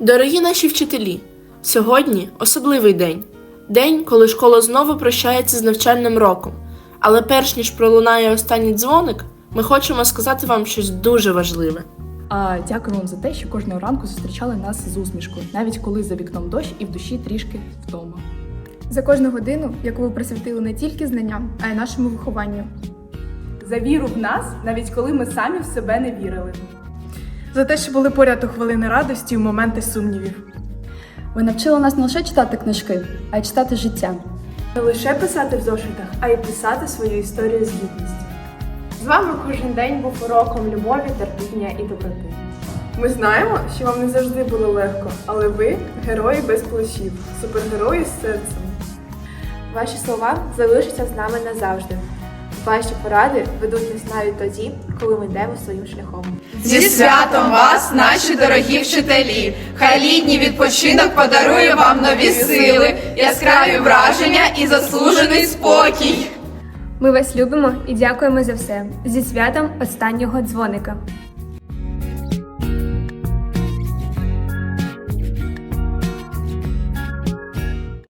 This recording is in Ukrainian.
Дорогі наші вчителі, сьогодні особливий день. День, коли школа знову прощається з навчальним роком. Але перш ніж пролунає останній дзвоник, ми хочемо сказати вам щось дуже важливе. А дякуємо вам за те, що кожного ранку зустрічали нас з усмішкою, навіть коли за вікном дощ і в душі трішки вдома. за кожну годину, яку ви присвятили не тільки знанням, а й нашому вихованню. За віру в нас, навіть коли ми самі в себе не вірили. За те, що були поряд у хвилини радості і в моменти сумнівів. Ви навчили нас не лише читати книжки, а й читати життя. Не лише писати в зошитах, а й писати свою історію з гідністю. З вами кожен день був уроком любові, терпіння і доброти. Ми знаємо, що вам не завжди було легко, але ви герої без плечів, супергерої з серцем. Ваші слова залишаться з нами назавжди. Ваші поради ведуть нас навіть тоді, коли ми йдемо своїм шляхом. Зі святом вас, наші дорогі вчителі! Хай літній відпочинок подарує вам нові сили, яскраві враження і заслужений спокій. Ми вас любимо і дякуємо за все. Зі святом останнього дзвоника.